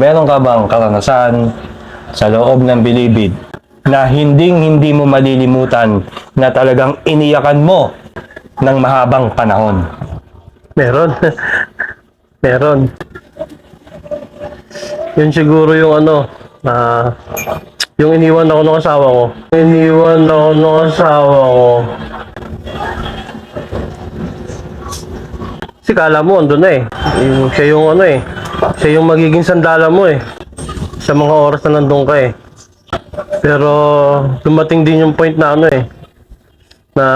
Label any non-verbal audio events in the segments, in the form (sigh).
meron ka bang karanasan sa loob ng bilibid na hinding hindi mo malilimutan na talagang iniyakan mo ng mahabang panahon? Meron. (laughs) Meron. Yun siguro yung ano, ah, yung iniwan ako ng asawa ko. Iniwan ako ng asawa ko. Kasi kala mo, andun na eh. Yung, siya yung ano eh. Siya yung magiging sandala mo eh. Sa mga oras na nandun ka eh. Pero dumating din yung point na ano eh. Na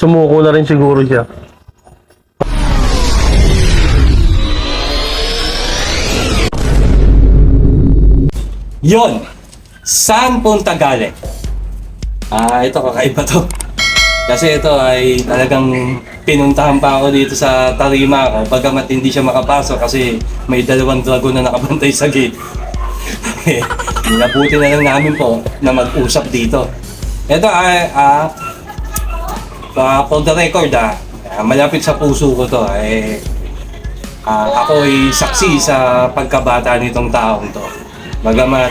sumuko na rin siguro siya. Yon! Saan punta galing? Ah, ito kakaiba to. Kasi ito ay talagang pinuntahan pa ako dito sa tarima ko. Bagamat hindi siya makapasok kasi may dalawang dragon na nakabantay sa gate. (laughs) Nabuti na lang namin po na mag-usap dito. Ito ay, ah, ah, for the record ah, ah, malapit sa puso ko to. Eh, ah, ako ay saksi sa pagkabata nitong taong to. Bagamat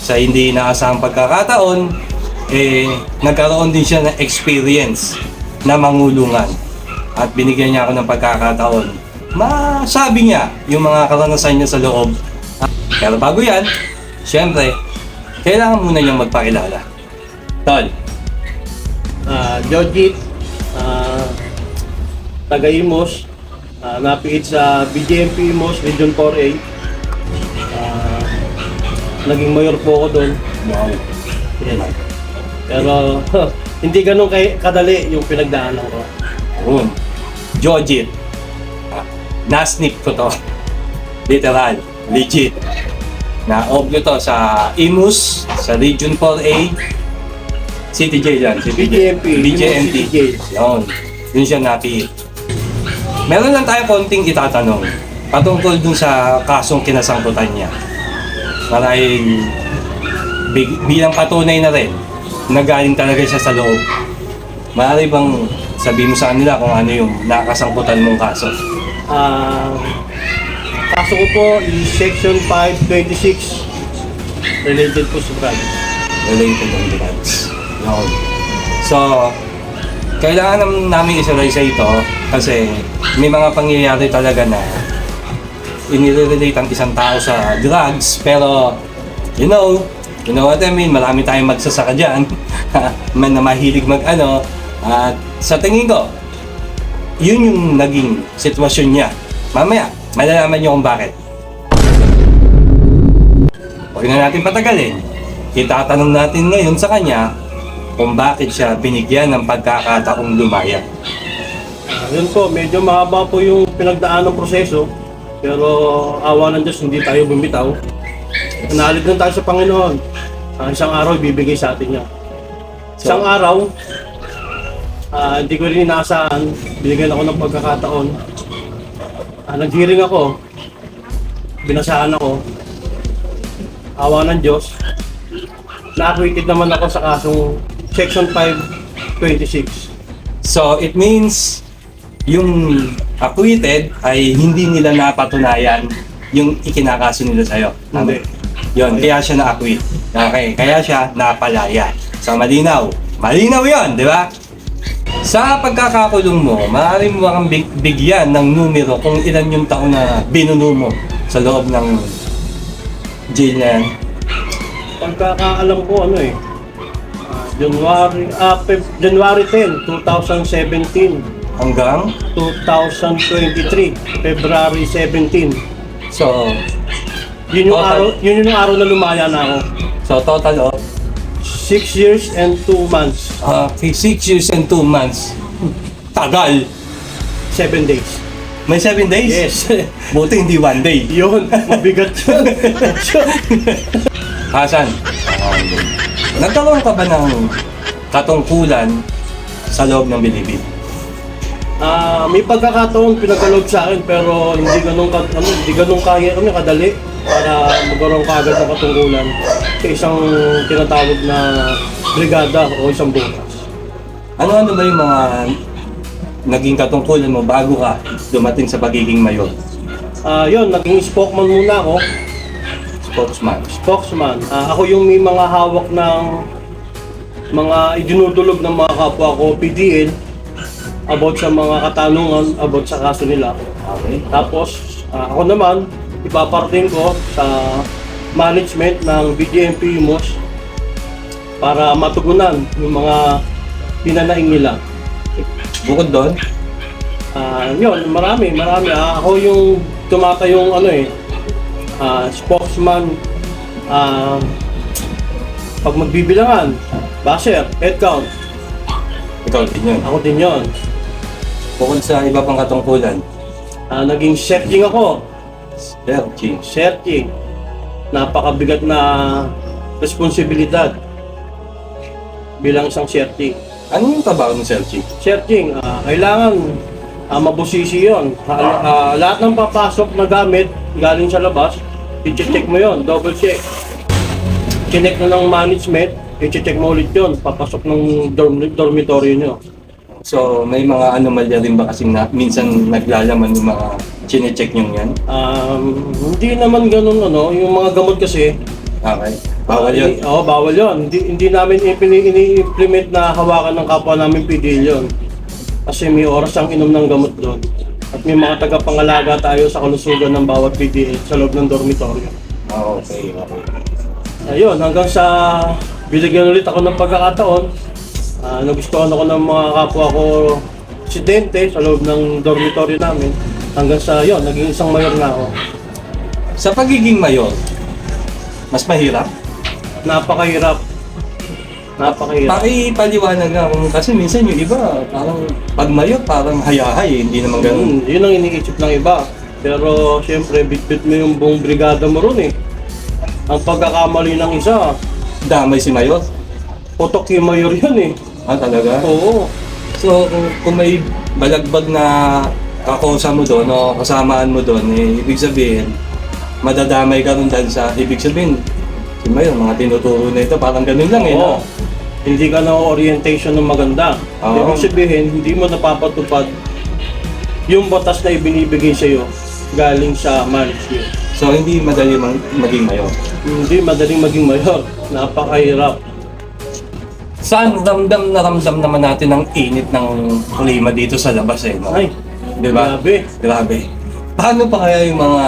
sa hindi inaasahang pagkakataon, eh, nagkaroon din siya ng experience na mangulungan. At binigyan niya ako ng pagkakataon. Masabi niya yung mga karanasan niya sa loob. Pero bago yan, syempre, kailangan muna niyang magpakilala. Tol, uh, Jojit, uh, taga Imos, uh, napiit sa BJMP Imos, Region 4A. Uh, naging mayor po ako doon. wow. Yes. Pero (laughs) hindi ganun kay kadali yung pinagdaanan ko. Yun. Jojit. Ah, nasnip ko to. Literal. Legit. Na obyo to sa Imus, sa Region 4A. City Jail yan. City Jail. BJMP, BJMP. Yun. Yun siya napiit. Meron lang tayo konting itatanong patungkol dun sa kasong kinasangkutan niya. Marahil bilang patunay na rin na galing talaga siya sa loob. Maaari bang sabihin mo sa kanila kung ano yung nakasangkutan mong kaso? Ah, kaso ko po is Section 526 related po sa drug. Related on drugs. Yun. So, kailangan nam- namin isalay sa ito kasi may mga pangyayari talaga na inire-relate ang isang tao sa drugs pero you know, you know what I mean, marami tayong magsasaka dyan (laughs) man na mahilig mag ano at sa tingin ko yun yung naging sitwasyon niya mamaya, malalaman niyo kung bakit huwag na natin patagalin itatanong natin ngayon sa kanya kung bakit siya binigyan ng pagkakataong lumaya Ah, yun po, medyo mahaba po yung pinagdaan ng proseso. Pero awa ng Diyos, hindi tayo bumitaw. Nalit lang tayo sa Panginoon. Ah, isang araw, ibibigay sa atin niya. Isang araw, ah, hindi ko rin inaasahan, binigyan ako ng pagkakataon. Ah, nag-hearing ako, binasahan ako, awa ng Diyos. Na-acquitted naman ako sa kasong Section 526. So, it means yung acquitted ay hindi nila napatunayan yung ikinakaso nila sa'yo. Hindi. Yun, kaya siya na-acquit. Okay, kaya siya napalaya. So, malinaw. Malinaw yon, di ba? Sa pagkakakulong mo, maaari mo kang big- bigyan ng numero kung ilan yung taon na binuno mo sa loob ng jail na yan. Pagkakaalam ko ano eh. ah, January, ah, Feb- January 10, 2017 Hanggang, 2023, February 17. so, Yun yung Total. araw, yun yung araw na lumaya na ako. so total of 6 years and 2 months, uh, 6 years and 2 months. Tagal. 7 days. May 7 days? Yes. (laughs) Buti hindi 1 day. yun, mabigat yun. (laughs) Hasan, um, nagkaroon ka ba ng katungkulan sa loob ng bilibid? Ah, may pagkakataon pinagkaloob sa akin pero hindi ganun ka, ano, hindi ganun kaya kami kadali para magkaroon ka agad ng katungkulan sa isang tinatawag na brigada o isang bukas. Ano-ano ba yung mga naging katungkulan mo bago ka dumating sa pagiging mayor? Ah, yun, naging spokesman muna ako. Spokesman. Spokesman. Ah, ako yung may mga hawak ng mga idinudulog ng mga kapwa ko, PDL, about sa mga katanungan, about sa kaso nila. Okay. Tapos, ah, ako naman, ipaparating ko sa management ng BGMP Imos para matugunan yung mga pinanaing nila. Bukod doon, Ah, yun, marami, marami. Ah, ako yung tumatayong ano eh, ah, spokesman, ah, pag magbibilangan, basher, head count, ikaw din yun. ako din yon. Bukod sa iba pang katungkulan, Ah, naging searching ako, searching. searching. Napakabigat na responsibilidad bilang isang searching. Ano yung trabaho ng searching? Searching, ah, kailangan ah, mabusisi yun. Ah, ah, lahat ng papasok na gamit galing sa labas, i-check mo yon, double check. Chinek na ng management, i-check mo ulit yun, papasok ng dorm dormitory nyo. So, may mga anomalya rin ba kasi na minsan naglalaman yung mga chinecheck nyo yan? Um, hindi naman ganun ano, yung mga gamot kasi, Okay. Bawal yun. Oo, bawal yun. Hindi, hindi namin ipini- ini-implement na hawakan ng kapwa namin PDL yun. Kasi may oras ang inom ng gamot doon. At may mga tagapangalaga tayo sa kalusugan ng bawat PDL sa loob ng dormitoryo. Ah, okay, okay. Ayun, hanggang sa binigyan ulit ako ng pagkakataon, ah, nagustuhan ako ng mga kapwa ko residente sa loob ng dormitoryo namin. Hanggang sa, yun, naging isang mayor na ako. Sa pagiging mayor, mas mahirap? Napakahirap. Napakahirap. Pakipaliwanag nga kung kasi minsan yung iba, parang pag mayor, parang hayahay eh. Hindi naman ganun. Hmm, yun ang iniisip ng iba. Pero siyempre, bit-bit mo yung buong brigada mo ron eh. Ang pagkakamali ng isa, Damay si mayor. putok yung mayor yan eh. Ah, talaga? Oo. So, kung, kung may balagbag na kakosa mo doon o kasamaan mo doon, eh, ibig sabihin, madadamay ka rin dahil sa ibig sabihin, si Mayor, mga tinuturo na ito, parang ganun lang eh, Oo. no? Hindi ka na orientation ng maganda. Oo. Ibig sabihin, hindi mo napapatupad yung batas na ibinibigay sa'yo galing sa management. So, hindi madali mang, maging Mayor. Hindi madaling maging mayor. Napakahirap. Saan ramdam na ramdam naman natin ang init ng klima dito sa labas eh, no? Ay, Di ba? grabe. Grabe. Paano pa kaya yung mga,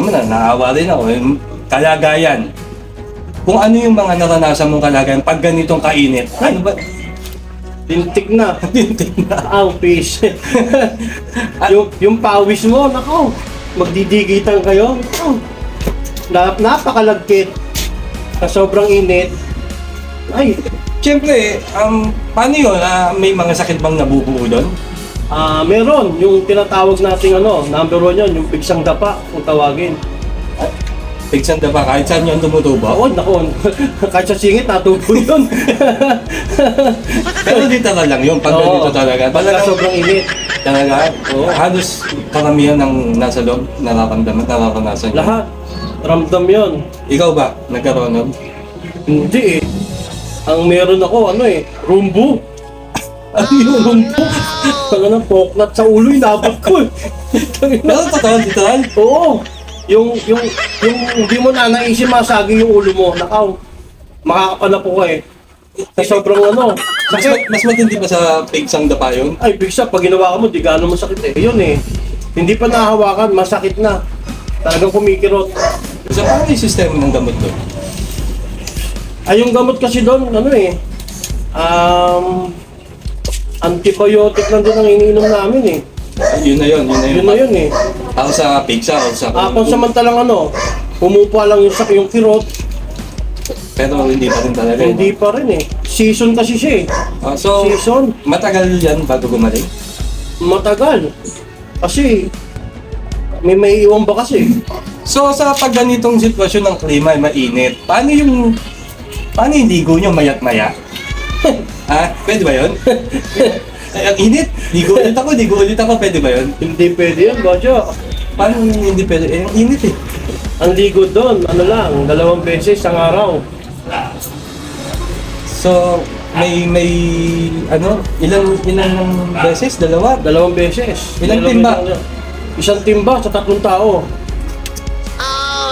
mo na, naawa rin ako, yung kalagayan. Kung ano yung mga naranasan mong kalagayan pag ganitong kainit, ano ba? Lintik na. (laughs) Tintig na. Ang fish. (laughs) yung, yung pawis mo, nako, magdidigitan kayo. Na, napakalagkit. Sa sobrang init. Ay, Siyempre, um, paano yun? Ah, may mga sakit bang nabubuo doon? Ah meron yung tinatawag nating ano, number one yun, yung pigsang dapa, kung tawagin. Pigsan ba kahit saan yun tumutubo? Oo, nako, (laughs) kahit sa singit, natubo yun. Pero dito na lang yun, pag ganito talaga. Pagka sobrang init. talaga, oh, halos karamihan ng nasa loob, nararamdaman, nararanasan yun. Lahat. Ramdam yon. Ikaw ba, nagkaroon nun? Hindi eh. Ang meron ako, ano eh, rumbo. Ano yung rumbo? Tanga ng poknat sa ulo, inabot ko eh. Pero totoo, literal. Oo. Yung, yung, yung, hindi mo na naisip masagi yung ulo mo. Nakaw. Makakapana po ka eh. Sa sobrang ano. Mas, Sakit. mas matindi pa sa pigsang dapa yun. Ay, big pag ginawa ka mo, di gaano masakit eh. Yun eh. Hindi pa nahawakan, masakit na. Talagang kumikirot. So, paano yung sistema ng gamot doon? Ay, yung gamot kasi doon, ano eh, um, antibiotic lang din ang iniinom namin eh. Yun na yun, yun na yun. Yun na yun eh. Para sa pigsa o sa... Ah, kung samantalang ano, pumupa lang yung sak yung kirot, Pero hindi pa rin talaga. yun. hindi pa rin eh. Season kasi siya eh. Ah, so, Season, matagal yan bago gumaling? matagal. Kasi, may may iwan ba kasi? So, sa pag ganitong sitwasyon ng klima ay mainit, paano yung... Paano yung ligo nyo mayat-maya? Ha? Pwede ba yun? Ay, (laughs) ang init. Ligo ulit ako, ligo ulit ako. Pwede ba yun? Hindi pwede yan, Badyo. Paano hindi pwede? Eh, ang init eh. Ang ligo doon, ano lang, dalawang beses ang araw. So, may may ano, ilang ilang beses? Dalawa? Dalawang beses. Ilang Dalawang timba? beses. Isang timba sa tatlong tao.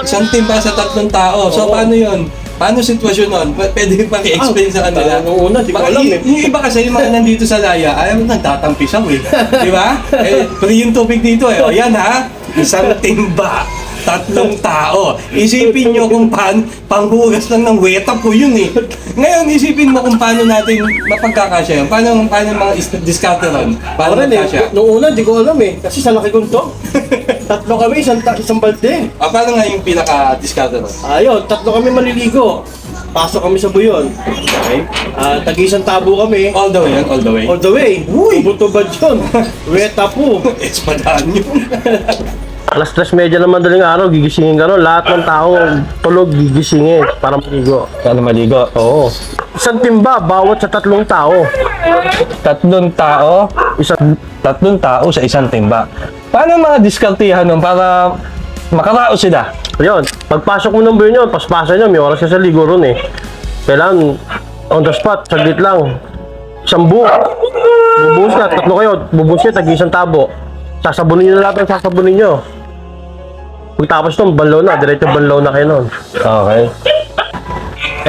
Isang timba sa tatlong tao. So, Oo. paano yun? Paano sitwasyon nun? P- Pwede pa i-explain sa kanila? Ah, nung una, di ko Baka alam y- eh. Yung iba kasi, yung mga (laughs) nandito sa laya, ayaw nagtatampisaw eh. Di ba? Eh, free yung tubig dito eh. O yan ha, isang timba. Tatlong tao. Isipin nyo kung paan, panghugas lang ng weta po yun eh. Ngayon, isipin mo kung paano natin mapagkakasya yun. Paano, paano yung mga is- discounter ron? Paano Ako rin eh. magkasya? Nung una, di ko alam eh. Kasi sa laki ko to. (laughs) tatlo kami, isang, ta- isang balde. Ah, paano nga yung pinaka-discounter ron? Ayun, tatlo kami maliligo. Pasok kami sa buyon. Okay? Ah, tag-isang tabo kami. All the way yan, all the way. All the way. Uy! Tubod yun. (laughs) Weta po. It's madaan yun. (laughs) Alas tres medya ng madaling araw, gigisingin ka no? Lahat ng tao tulog, gigisingin para maligo. Paano maligo? Oo. Isang timba, bawat sa tatlong tao. Tatlong tao, Isang, tatlong tao sa isang timba. Paano mga diskartihan nun para makaraos sila? yun. Pagpasok mo ng buyo nyo, paspasan nyo, may oras ka sa ligo ron eh. Kailangan, on the spot, saglit lang. Isang buo. Bubuhos ka, tatlo kayo, bubuhos ka, tag isang tabo. Sasabunin nyo na lahat ang sasabunin nyo. Pagtapos nung banlaw na, diretso banlaw na kayo nun. Okay.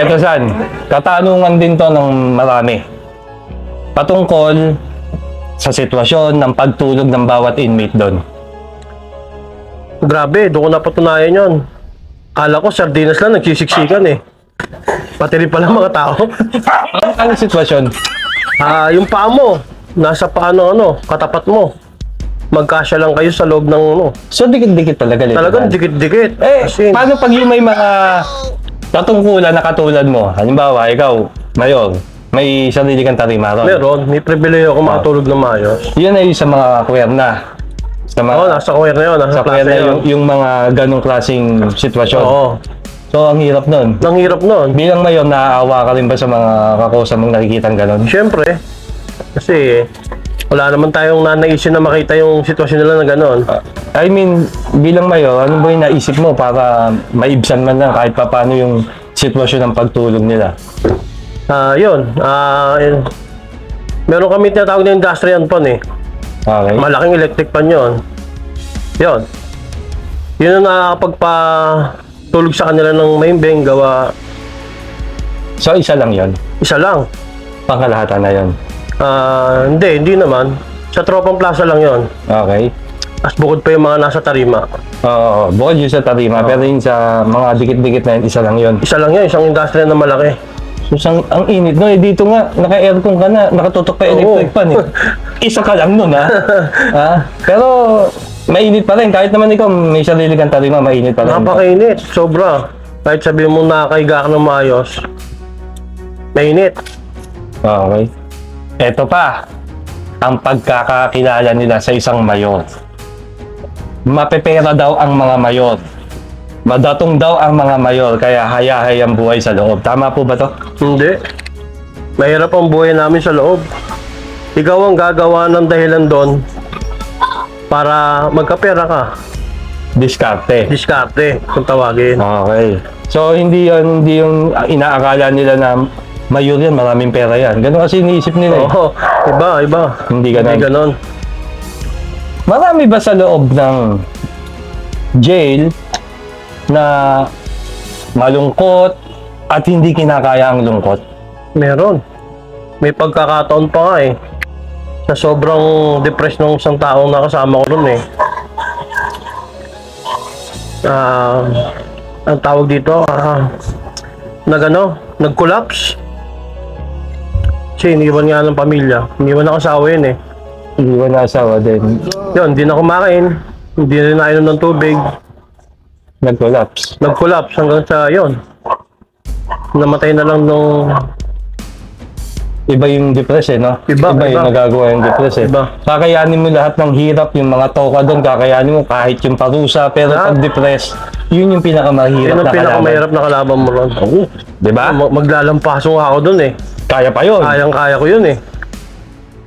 Eto san, katanungan din to ng marami. Patungkol sa sitwasyon ng pagtulog ng bawat inmate doon. Grabe, doon ko napatunayan yon. Kala ko sardinas lang, nagsisiksikan eh. Pati rin pala mga tao. Ano ang sitwasyon? Ah, yung paa mo, nasa paano ano, katapat mo. Magkasya lang kayo sa loob ng ano. So dikit-dikit talaga literal. Talagang dikit-dikit. Eh, paano pag yung may mga katungkulan na katulad mo? Halimbawa, ikaw, mayor, may sarili kang tarima ron. meron, may pribileyo ako makatulog ng maayos. Yun ay sa mga kwerna. Sa mga, Oo, nasa choir na yun, nasa sa klase na yun. yung, yung mga ganong klaseng sitwasyon. Oo, So, ang hirap nun. ang hirap nun. Bilang mayor, naaawa ka rin ba sa mga kakosa mong nakikita ganon? Siyempre, kasi wala naman tayong nanaisin na makita yung sitwasyon nila na gano'n. I mean, bilang mayor, ano ba yung naisip mo para maibsan man lang kahit pa paano yung sitwasyon ng pagtulog nila? Ah, yun. Ah, yun. meron kami tinatawag na industrial pan eh. Okay? Malaking electric pan yun. Yun. Yun ang nakakapagpa tulog sa kanila ng maimbeng gawa So, isa lang yon isa lang. Pangkalahatan na yon Ah, hindi, hindi naman. Sa Tropang Plaza lang yon. Okay? As bukod pa yung mga nasa tarima. Oo, bukod yun sa tarima, pero yun sa mga dikit-dikit na yun, isa lang yun. Isa lang yun, isang industrial na malaki. So, ang, ang init no, eh, dito nga, naka-aircon ka na, nakatutok pa electric fan eh. (laughs) Isa ka lang nun ha. (laughs) ha? Pero, mainit pa rin. Kahit naman ikaw, may sarili kang tarima, mainit pa rin. Napakainit, sobra. Kahit sabihin mo nakakaiga ka ng maayos, mainit. Okay. Eto pa, ang pagkakakilala nila sa isang mayor. Mapepera daw ang mga mayor. Madatong daw ang mga mayor, kaya hayahay ang buhay sa loob. Tama po ba to? Hindi. Mahirap ang buhay namin sa loob. Ikaw ang gagawa ng dahilan doon para magkapera ka. Diskarte. Diskarte, kung tawagin. Okay. So, hindi yun, hindi yung inaakala nila na mayor yan, maraming pera yan. Ganun kasi iniisip nila eh. Oo, iba, iba. Hindi ganun. Hindi ganon. Marami ba sa loob ng jail na malungkot at hindi kinakaya ang lungkot? Meron. May pagkakataon pa nga eh. Sa sobrang depressed ng isang taong nakasama ko ron eh. Ah, ang tawag dito, ah, nag ano, nag-collapse. Kasi iniwan nga ng pamilya. Iniwan ng asawa yun eh. Hindi ko nasawa din. Yun, hindi na kumain. Hindi rin nainom ng tubig. Nag-collapse. Nag-collapse hanggang sa yun. Namatay na lang nung Iba yung depress eh, no? Iba, yung iba. nagagawa yung depress eh. Iba. Kakayanin mo lahat ng hirap, yung mga toka doon, kakayanin mo kahit yung parusa, pero Ah. pag depress, yun yung pinakamahirap yun na kalaban. pinakamahirap na kalaban mo ron. Oo. Di ba? Ma- Maglalampaso ako dun eh. Kaya pa yun. Kayang-kaya ko yun eh.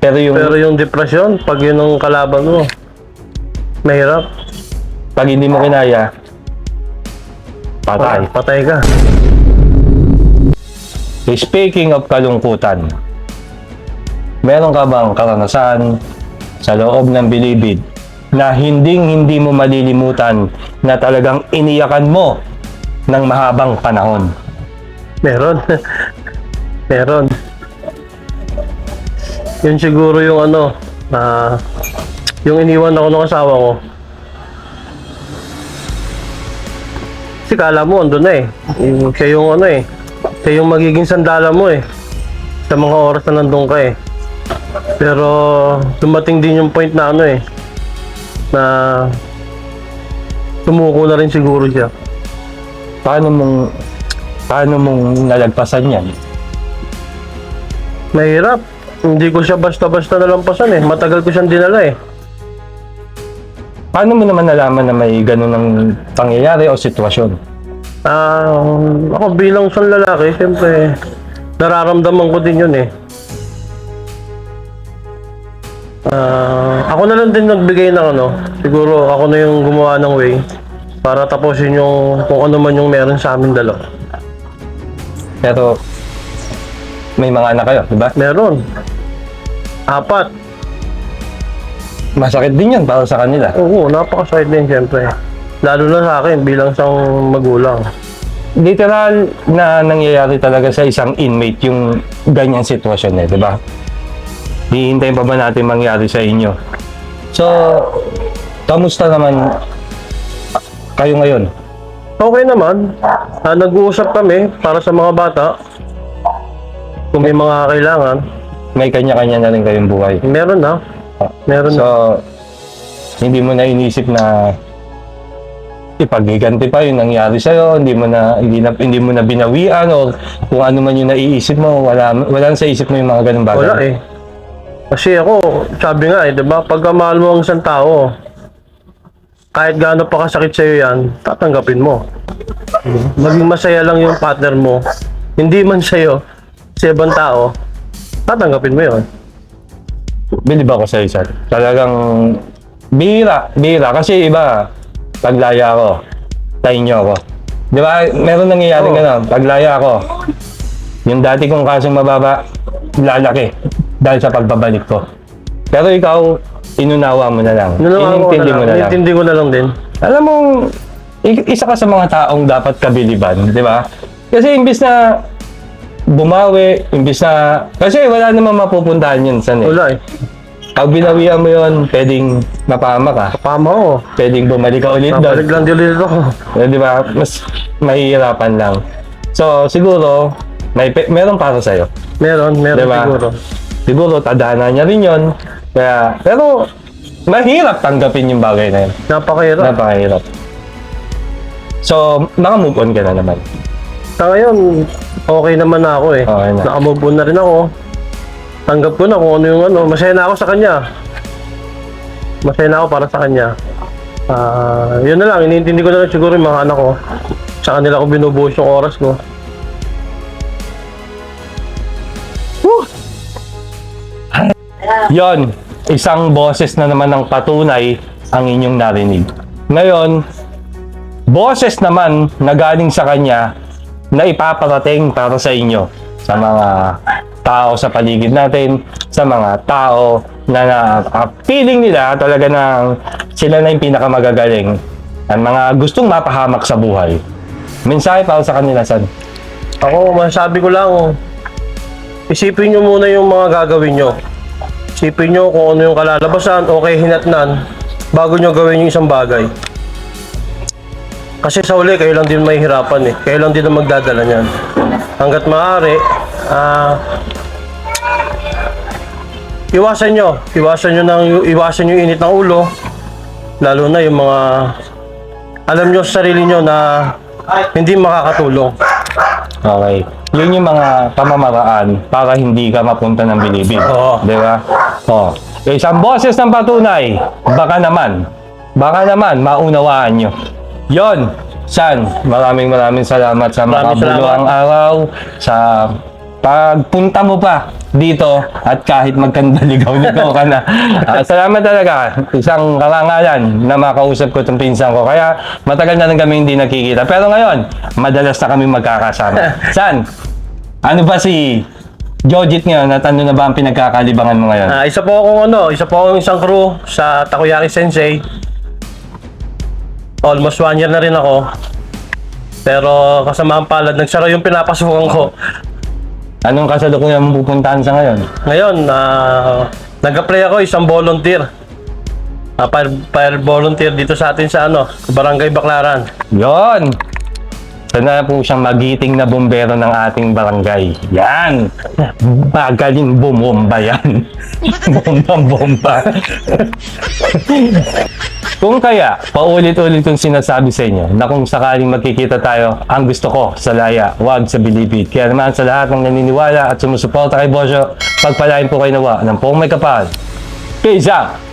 Pero yung Pero yung depression, pag yun ang kalaban mo, mahirap. pag hindi mo kinaya, patay. Patay ka. Speaking of kalungkutan, meron ka bang karanasan sa loob ng bilibid na hinding hindi mo malilimutan na talagang iniyakan mo ng mahabang panahon? Meron. (laughs) Meron. Yun siguro yung ano, ah, yung iniwan ako ng asawa ko. Kasi kala mo, andun na eh. Yung, siya yung ano eh. Siya yung magiging sandala mo eh. Sa mga oras na nandun ka eh. Pero, dumating din yung point na ano eh. Na, tumuko na rin siguro siya. Paano mong paano mong nalagpasan yan? Mahirap. Hindi ko siya basta-basta nalampasan eh. Matagal ko siyang dinala eh. Paano mo naman nalaman na may ganun ng pangyayari o sitwasyon? Ah, ako bilang isang lalaki, siyempre, nararamdaman ko din yun eh. Ah, ako na lang din nagbigay ng ano, siguro ako na yung gumawa ng way para tapusin yung kung ano man yung meron sa amin dalawa. Pero may mga anak kayo, di ba? Meron. Apat. Masakit din yan para sa kanila. Oo, napakasakit din siyempre. Lalo na sa akin bilang isang magulang. Literal na nangyayari talaga sa isang inmate yung ganyang sitwasyon eh, di ba? Hihintayin pa ba natin mangyari sa inyo? So, kamusta naman kayo ngayon? Okay naman. Ah, nag-uusap kami para sa mga bata. Kung may mga kailangan, May kanya-kanya na rin kayong buhay. meron na. Meron na. So, hindi mo na inisip na ipaghiganti pa yung nangyari sa'yo, hindi mo na hindi, na, hindi mo na binawian o kung ano man yung naiisip mo, wala wala sa isip mo yung mga ganung bagay. Wala eh. Kasi ako, sabi nga eh, di ba, pagka mahal mo ang isang tao, kahit gaano pa kasakit sa'yo yan, tatanggapin mo. Maging masaya lang yung partner mo, hindi man sa'yo, sa ibang tao, tatanggapin mo yun. Bilib ako sa isa. Talagang bihira, bihira. Kasi iba, paglaya ko, sa inyo ako. Di ba, meron nangyayari Oo. ganun, paglaya ko. Yung dati kong kasong mababa, lalaki dahil sa pagbabalik ko. Pero ikaw, inunawa mo na lang. Ako Inintindi mo na lang. Inintindi ko na lang din. Alam mo, isa ka sa mga taong dapat kabiliban, di ba? Kasi imbis na bumawi, imbis na... Kasi wala namang mapupuntahan yun san eh. Wala eh. Pag binawian mo yun, pwedeng mapama ka. Pama ko. Pwedeng bumalik ka ulit doon. lang din ulit ako. Eh, Di ba? Mas mahihirapan lang. So, siguro, may pe- meron para sa'yo. Meron, meron Diba? siguro. Siguro, tadhana niya rin yun. Kaya, pero, mahirap tanggapin yung bagay na yun. Napakahirap. Napakahirap. So, naka-move on ka na naman. Sa ngayon, okay naman na ako eh. Okay na. Nakamove on na rin ako. Tanggap ko na kung ano yung ano. Masaya na ako sa kanya. Masaya na ako para sa kanya. Ah, yun na lang. Iniintindi ko na lang siguro yung mga anak ko. Sa kanila ko binubuhos yung oras ko. Yon, isang boses na naman ng patunay ang inyong narinig. Ngayon, boses naman na galing sa kanya na ipaparating para sa inyo, sa mga tao sa paligid natin, sa mga tao na, na ah, feeling nila talaga na sila na yung pinakamagagaling ang mga gustong mapahamak sa buhay. Mensahe para sa kanila, San. Ako, masasabi ko lang, isipin nyo muna yung mga gagawin nyo. Isipin nyo kung ano yung kalalabasan o kay hinatnan bago nyo gawin yung isang bagay. Kasi sa uli, kayo lang din mahihirapan eh. Kayo lang din ang magdadala niyan. Hanggat maaari, ah, iwasan nyo. Iwasan nyo, ng, iwasan nyo init ng ulo. Lalo na yung mga, alam nyo sa sarili nyo na hindi makakatulong. Okay. Yun yung mga pamamaraan para hindi ka mapunta ng bilibid. Oo. Di ba? Oh. Isang boses ng patunay, baka naman, baka naman maunawaan nyo. Yon, San, maraming maraming salamat sa Maraming makabuluhang araw, sa pagpunta mo pa dito at kahit magkandaligaw-ligaw ka na. (laughs) Ah, salamat talaga. Isang karangalan na makausap ko itong pinsan ko. Kaya matagal na rin kami hindi nakikita. Pero ngayon, madalas na kami magkakasama. (laughs) San, ano ba si Jojit ngayon at ano na ba ang pinagkakalibangan mo ngayon? Ah, isa po akong ano, isa po akong isang crew sa Takoyaki Sensei. Almost one year na rin ako. Pero kasamaang palad, nagsara yung pinapasukan ko. Anong kasalukuyan mo pupuntahan sa ngayon? Ngayon, ah, nag-apply ako isang volunteer. Ah, fire, fire volunteer dito sa atin sa ano, Barangay Baklaran. Yon! Sana po siyang magiting na bombero ng ating barangay. Yan! Magaling bumomba yan. (laughs) Bombang-bomba. kung kaya, paulit-ulit yung sinasabi sa inyo na kung sakaling magkikita tayo, ang gusto ko sa laya, wag sa bilibid. Kaya naman sa lahat ng naniniwala at sumusuporta kay Bosyo, pagpalain po kayo nawa ng pong may kapal. Peace out!